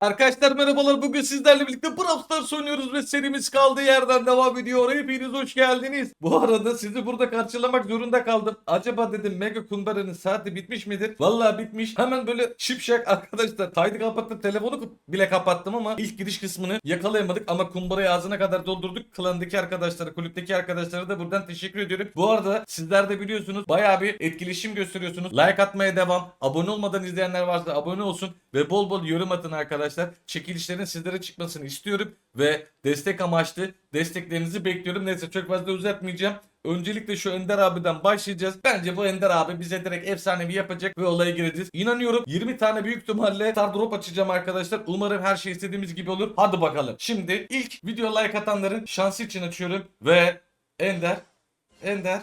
Arkadaşlar merhabalar bugün sizlerle birlikte Brawl Stars oynuyoruz ve serimiz kaldığı yerden devam ediyor. Hepiniz hoş geldiniz. Bu arada sizi burada karşılamak zorunda kaldım. Acaba dedim Mega Kumbara'nın saati bitmiş midir? Vallahi bitmiş. Hemen böyle şipşak arkadaşlar kaydı kapattım telefonu bile kapattım ama ilk giriş kısmını yakalayamadık ama kumbarayı ağzına kadar doldurduk. Klandaki arkadaşlara, kulüpteki arkadaşlara da buradan teşekkür ediyorum. Bu arada sizler de biliyorsunuz bayağı bir etkileşim gösteriyorsunuz. Like atmaya devam. Abone olmadan izleyenler varsa abone olsun ve bol bol yorum atın arkadaşlar. Çekilişlerin sizlere çıkmasını istiyorum ve destek amaçlı desteklerinizi bekliyorum. Neyse çok fazla uzatmayacağım. Öncelikle şu Ender abiden başlayacağız. Bence bu Ender abi bize direkt efsanevi yapacak ve olaya gireceğiz. İnanıyorum 20 tane büyük ihtimalle star drop açacağım arkadaşlar. Umarım her şey istediğimiz gibi olur. Hadi bakalım. Şimdi ilk video like atanların şansı için açıyorum ve Ender Ender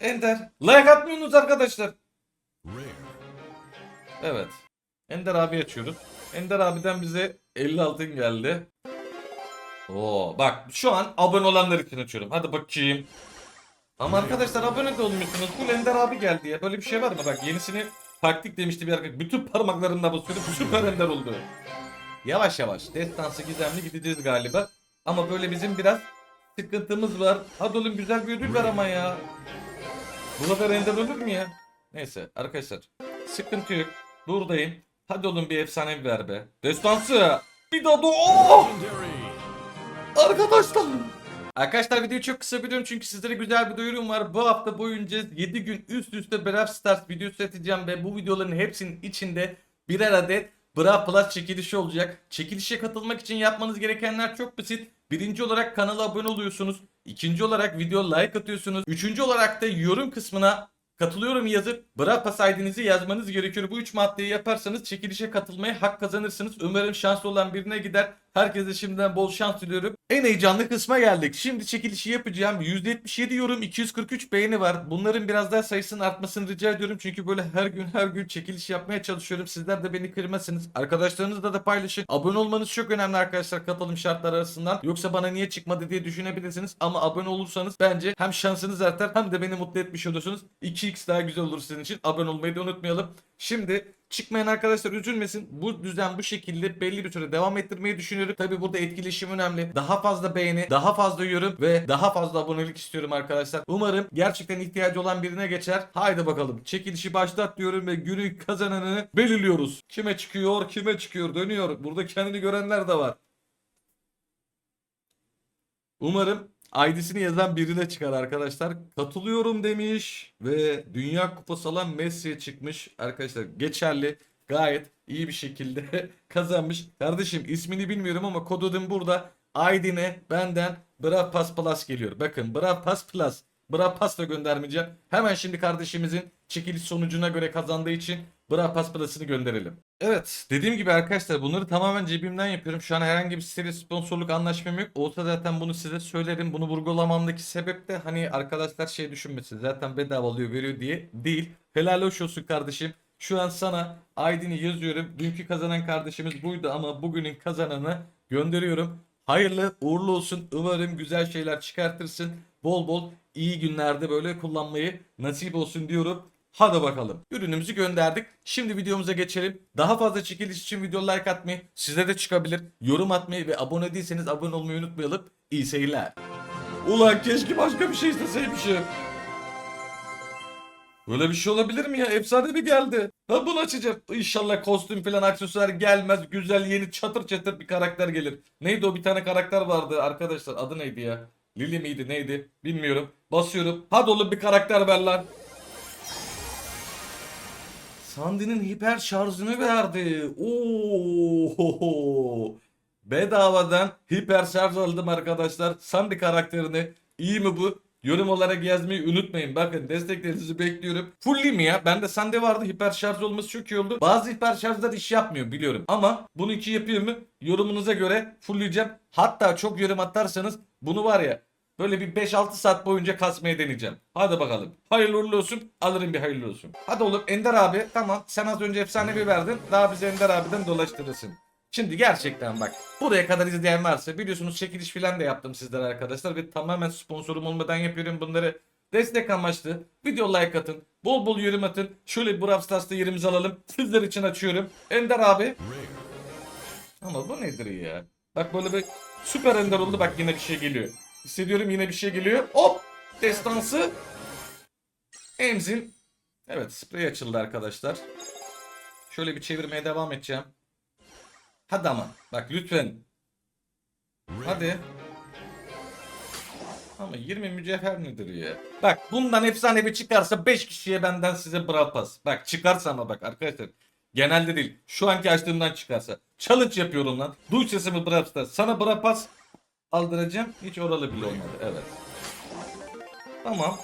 Ender like atmıyorsunuz arkadaşlar. Evet. Ender abi açıyoruz. Ender abiden bize 50 altın geldi. Oo, bak şu an abone olanlar için açıyorum. Hadi bakayım. Ama arkadaşlar abone de olmuyorsunuz. Bu Ender abi geldi ya. Böyle bir şey var mı? Bak yenisini taktik demişti bir arkadaş. Bütün parmaklarımla basıyorum. Süper Ender oldu. Yavaş yavaş. Destansı gizemli gideceğiz galiba. Ama böyle bizim biraz sıkıntımız var. Hadi oğlum güzel bir ödül ver ama ya. Bu sefer Ender olur mu ya? Neyse arkadaşlar. Sıkıntı yok. Buradayım. Hadi oğlum bir efsane ver be. Destansı. Bir daha da oh! Arkadaşlar. Arkadaşlar videoyu çok kısa biliyorum çünkü sizlere güzel bir duyurum var. Bu hafta boyunca 7 gün üst üste Brawl Stars videosu atacağım ve bu videoların hepsinin içinde birer adet Brawl Plus çekilişi olacak. Çekilişe katılmak için yapmanız gerekenler çok basit. Birinci olarak kanala abone oluyorsunuz. İkinci olarak video like atıyorsunuz. Üçüncü olarak da yorum kısmına katılıyorum yazıp Pass ID'nizi yazmanız gerekiyor. Bu üç maddeyi yaparsanız çekilişe katılmaya hak kazanırsınız. Umarım şanslı olan birine gider. Herkese şimdiden bol şans diliyorum. En heyecanlı kısma geldik. Şimdi çekilişi yapacağım. %77 yorum 243 beğeni var. Bunların biraz daha sayısının artmasını rica ediyorum. Çünkü böyle her gün her gün çekiliş yapmaya çalışıyorum. Sizler de beni kırmasınız. Arkadaşlarınızla da paylaşın. Abone olmanız çok önemli arkadaşlar katılım şartları arasından. Yoksa bana niye çıkmadı diye düşünebilirsiniz. Ama abone olursanız bence hem şansınız artar hem de beni mutlu etmiş olursunuz. 2x daha güzel olur sizin için. Abone olmayı da unutmayalım. Şimdi çıkmayan arkadaşlar üzülmesin. Bu düzen bu şekilde belli bir süre devam ettirmeyi düşünüyorum. Tabi burada etkileşim önemli. Daha fazla beğeni, daha fazla yorum ve daha fazla abonelik istiyorum arkadaşlar. Umarım gerçekten ihtiyacı olan birine geçer. Haydi bakalım. Çekilişi başlat diyorum ve günün kazananını belirliyoruz. Kime çıkıyor, kime çıkıyor, dönüyor. Burada kendini görenler de var. Umarım ID'sini yazan birine çıkar arkadaşlar. Katılıyorum demiş ve Dünya Kupası alan Messi'ye çıkmış. Arkadaşlar geçerli gayet iyi bir şekilde kazanmış. Kardeşim ismini bilmiyorum ama kod adım burada. ID'ne benden Brav Pass Plus geliyor. Bakın Brav Pass Plus. Brav Pass da göndermeyeceğim. Hemen şimdi kardeşimizin çekiliş sonucuna göre kazandığı için Brav Pass Plus'ını gönderelim. Evet dediğim gibi arkadaşlar bunları tamamen cebimden yapıyorum. Şu an herhangi bir siteli sponsorluk anlaşmam yok. Olsa zaten bunu size söylerim. Bunu vurgulamamdaki sebep de hani arkadaşlar şey düşünmesin. Zaten bedava alıyor veriyor diye değil. Helal hoş olsun kardeşim. Şu an sana ID'ni yazıyorum. Dünkü kazanan kardeşimiz buydu ama bugünün kazananı gönderiyorum. Hayırlı uğurlu olsun. Umarım güzel şeyler çıkartırsın. Bol bol iyi günlerde böyle kullanmayı nasip olsun diyorum. Hadi bakalım. Ürünümüzü gönderdik. Şimdi videomuza geçelim. Daha fazla çekiliş için video like atmayı, size de çıkabilir. Yorum atmayı ve abone değilseniz abone olmayı unutmayalım. İyi seyirler. Ulan keşke başka bir şey isteseymişim. Böyle bir şey olabilir mi ya? Efsane bir geldi. Ben bunu açacağım. İnşallah kostüm falan aksesuar gelmez. Güzel yeni çatır çatır bir karakter gelir. Neydi o bir tane karakter vardı arkadaşlar. Adı neydi ya? Lily miydi neydi? Bilmiyorum. Basıyorum. Hadi oğlum bir karakter ver lan. Sandy'nin hiper şarjını verdi. Oo. Bedavadan hiper şarj aldım arkadaşlar. Sandy karakterini. İyi mi bu? Yorum olarak yazmayı unutmayın. Bakın desteklerinizi bekliyorum. Fulli mi ya? Bende Sandy vardı. Hiper şarj olması çok iyi oldu. Bazı hiper şarjlar iş yapmıyor biliyorum. Ama bunu iki yapıyor mu? Yorumunuza göre fullleyeceğim. Hatta çok yorum atarsanız bunu var ya Böyle bir 5-6 saat boyunca kasmaya deneyeceğim. Hadi bakalım. Hayırlı uğurlu olsun. Alırım bir hayırlı olsun. Hadi oğlum Ender abi tamam sen az önce efsanevi verdin. Daha bize Ender abiden dolaştırırsın. Şimdi gerçekten bak buraya kadar izleyen varsa biliyorsunuz çekiliş falan da yaptım sizlere arkadaşlar ve tamamen sponsorum olmadan yapıyorum bunları. Destek amaçlı video like atın. Bol bol yorum atın. Şöyle bir Brawl yerimizi alalım. Sizler için açıyorum. Ender abi. Ama bu nedir ya? Bak böyle bir süper ender oldu. Bak yine bir şey geliyor. Hissediyorum yine bir şey geliyor. Hop! Destansı. Emzin. Evet sprey açıldı arkadaşlar. Şöyle bir çevirmeye devam edeceğim. Hadi ama. Bak lütfen. Hadi. Ama 20 mücevher nedir ya? Bak bundan efsane bir çıkarsa 5 kişiye benden size bra pas. Bak çıkarsa ama bak arkadaşlar. Genelde değil. Şu anki açtığımdan çıkarsa. Challenge yapıyorum lan. Duy sesimi bra pas. Sana bra pas aldıracağım. Hiç oralı bile olmadı. Evet. Tamam.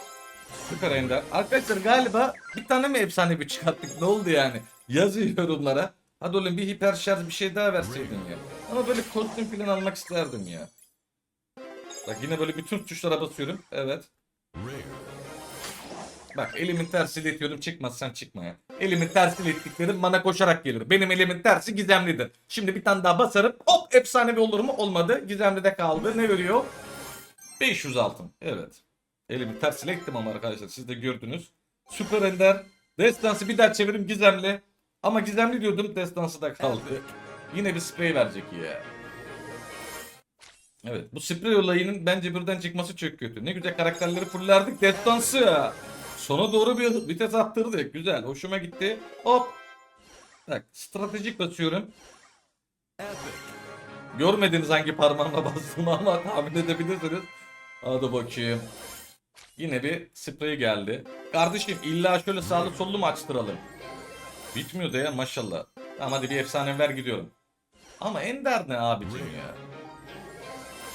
Süper Ender. Arkadaşlar galiba bir tane mi efsane bir çıkarttık? Ne oldu yani? Yazın yorumlara. Hadi oğlum bir hiper şarj bir şey daha verseydin ya. Ama böyle kostüm falan almak isterdim ya. Bak yine böyle bütün tuşlara basıyorum. Evet. Bak elimin tersiyle itiyorum çıkmazsan çıkma ya. Elimin tersiyle ittiklerim bana koşarak gelir. Benim elimin tersi gizemlidir. Şimdi bir tane daha basarım. Hop efsanevi olur mu? Olmadı. Gizemli de kaldı. Ne veriyor? 500 altın. Evet. Elimi tersiyle ittim ama arkadaşlar siz de gördünüz. Süper Ender. Destansı bir daha çevirim gizemli. Ama gizemli diyordum destansı da kaldı. Yine bir sprey verecek ya. Evet bu sprey olayının bence birden çıkması çok kötü. Ne güzel karakterleri fullerdik destansı. Sona doğru bir vites attırdık. Güzel hoşuma gitti. Hop. Bak stratejik basıyorum. Görmediniz hangi parmağımla bastığımı ama tahmin edebilirsiniz. Hadi bakayım. Yine bir sprey geldi. Kardeşim illa şöyle sağlı sollu mu açtıralım? Bitmiyor da ya maşallah. Tamam hadi bir efsane ver gidiyorum. Ama Ender ne abicim ya?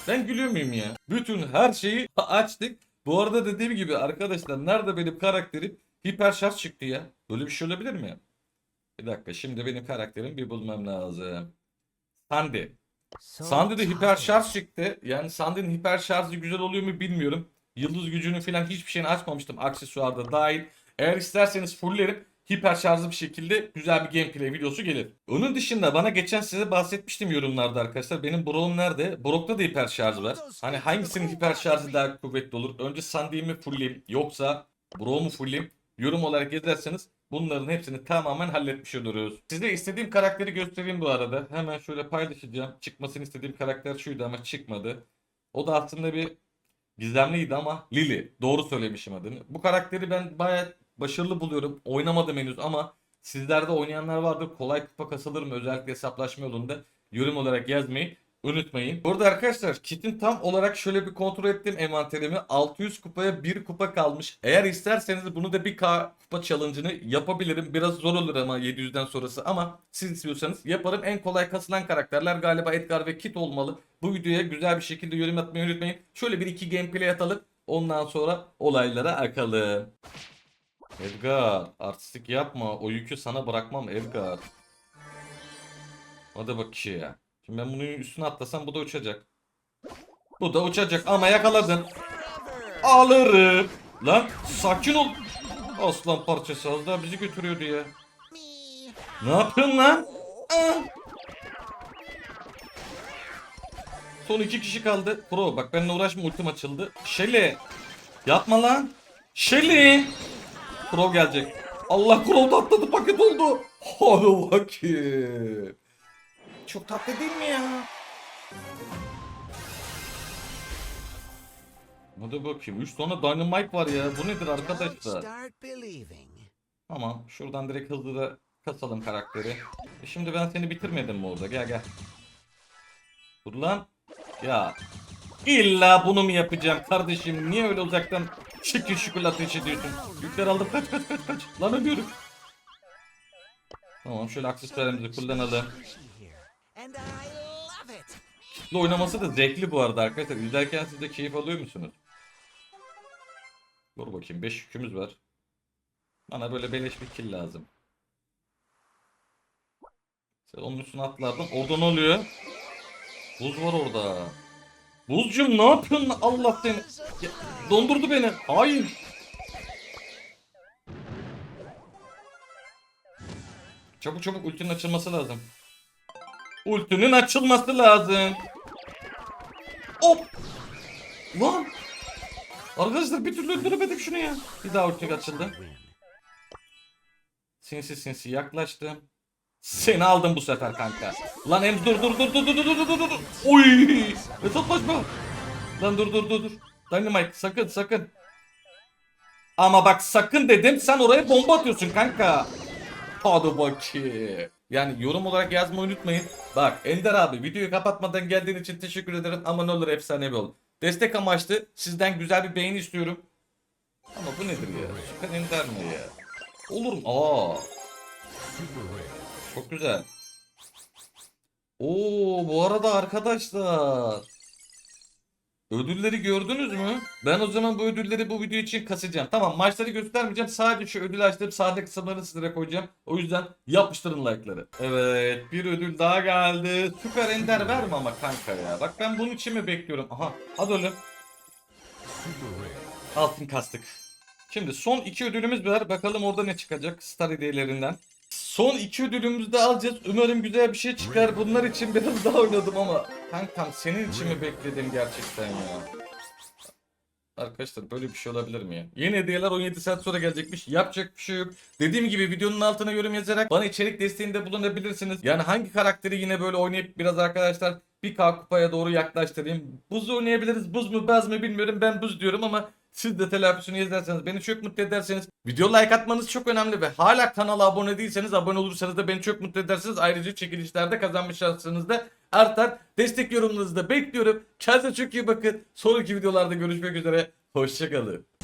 Ben gülüyor muyum ya? Bütün her şeyi açtık. Bu arada dediğim gibi arkadaşlar nerede benim karakterim hiper şarj çıktı ya. Böyle bir şey olabilir mi? Bir dakika şimdi benim karakterimi bir bulmam lazım. Sandy. Sandy'de hiper şarj çıktı. Yani Sandy'nin hiper şarjı güzel oluyor mu bilmiyorum. Yıldız gücünü falan hiçbir şeyini açmamıştım aksesuarda dahil. Eğer isterseniz fulllerim hiper şarjlı bir şekilde güzel bir gameplay videosu gelir. Onun dışında bana geçen size bahsetmiştim yorumlarda arkadaşlar. Benim Brock'um nerede? Brock'ta da hiper şarj var. Hani hangisinin hiper şarjı daha kuvvetli olur? Önce Sandy'yi mi yoksa Brock'u fullleyeyim? Yorum olarak yazarsanız bunların hepsini tamamen halletmiş oluruz. Size istediğim karakteri göstereyim bu arada. Hemen şöyle paylaşacağım. Çıkmasını istediğim karakter şuydu ama çıkmadı. O da aslında bir gizemliydi ama Lily. Doğru söylemişim adını. Bu karakteri ben bayağı başarılı buluyorum. Oynamadım henüz ama sizlerde oynayanlar vardır. Kolay kupa kasılır mı? Özellikle hesaplaşma yolunda yorum olarak yazmayı unutmayın. Burada arkadaşlar kitin tam olarak şöyle bir kontrol ettim envanterimi. 600 kupaya 1 kupa kalmış. Eğer isterseniz bunu da 1k kupa challenge'ını yapabilirim. Biraz zor olur ama 700'den sonrası ama siz istiyorsanız yaparım. En kolay kasılan karakterler galiba Edgar ve Kit olmalı. Bu videoya güzel bir şekilde yorum atmayı unutmayın. Şöyle bir iki gameplay atalım. Ondan sonra olaylara akalım. Edgar artistik yapma. O yükü sana bırakmam Edgar. Hadi bak kişi ya. Şimdi ben bunun üstüne atlasam bu da uçacak. Bu da uçacak ama yakaladın. Alırım. Lan sakin ol. Aslan parçası az daha bizi götürüyordu ya. Ne yapıyorsun lan? Son iki kişi kaldı. Pro bak benimle uğraşma ultim açıldı. Shelly. Yapma lan. Shelly. Pro gelecek. Allah Crow da atladı paket oldu. Hadi bakayım. Çok tatlı değil mi ya? Hadi bakayım. 3 tane Dynamite var ya. Bu nedir arkadaşlar? Tamam. Şuradan direkt hızlı da kasalım karakteri. E şimdi ben seni bitirmedim mi orada? Gel gel. Dur lan. Ya. İlla bunu mu yapacağım kardeşim? Niye öyle uzaktan şıkır şıkır ateş ediyorsun? Yükler aldım. Kaç kaç kaç kaç. Lan ölüyorum. Tamam şöyle aksesuarımızı kullanalım. Here. And I love it. Kitle oynaması da zevkli bu arada arkadaşlar. İzlerken siz de keyif alıyor musunuz? Dur bakayım 5 yükümüz var. Bana böyle beleş bir kill lazım. Sen onun üstüne atlardın. Orada ne oluyor? Buz var orada. Buzcum ne yapıyorsun? Allah seni. Ya, dondurdu beni. Hayır. Çabuk çabuk ultinin açılması lazım. Ultinin açılması lazım. Hop. Lan. Arkadaşlar bir türlü öldüremedik şunu ya. Bir daha ulti açıldı. Sinsi sinsi yaklaştım. Seni aldım bu sefer kanka. Lan Ems dur dur dur dur dur dur dur dur dur. Oy! Hesaplaşma. Lan dur dur dur dur. Dynamite sakın sakın. Ama bak sakın dedim sen oraya bomba atıyorsun kanka. Hadi bakayım. Yani yorum olarak yazmayı unutmayın. Bak Ender abi videoyu kapatmadan geldiğin için teşekkür ederim ama ne olur efsane bir ol. Destek amaçlı sizden güzel bir beğeni istiyorum. Ama bu nedir ya? Süper Ender mi ya? Olur mu? Aa. Çok güzel. Oo bu arada arkadaşlar. Ödülleri gördünüz mü? Ben o zaman bu ödülleri bu video için kasacağım. Tamam maçları göstermeyeceğim. Sadece şu ödül açtığım sahne kısımlarını sizlere koyacağım. O yüzden yapıştırın like'ları. Evet bir ödül daha geldi. Süper Ender verme ama kanka ya. Bak ben bunun için mi bekliyorum? Aha hadi oğlum. Altın kastık. Şimdi son iki ödülümüz var. Bakalım orada ne çıkacak Star hediyelerinden. Son iki ödülümüzü de alacağız. Umarım güzel bir şey çıkar. Bunlar için biraz daha oynadım ama. Kankam senin için mi bekledim gerçekten ya? Arkadaşlar böyle bir şey olabilir mi ya? Yeni hediyeler 17 saat sonra gelecekmiş. Yapacak bir şey yok. Dediğim gibi videonun altına yorum yazarak bana içerik desteğinde bulunabilirsiniz. Yani hangi karakteri yine böyle oynayıp biraz arkadaşlar bir K kupaya doğru yaklaştırayım. Buz oynayabiliriz. Buz mu baz mı bilmiyorum. Ben buz diyorum ama siz de telafisini yazarsanız beni çok mutlu ederseniz video like atmanız çok önemli ve hala kanala abone değilseniz abone olursanız da beni çok mutlu edersiniz. Ayrıca çekilişlerde kazanma şansınız da artar. Destek yorumlarınızı da bekliyorum. Kendinize çok iyi bakın. Sonraki videolarda görüşmek üzere. Hoşçakalın.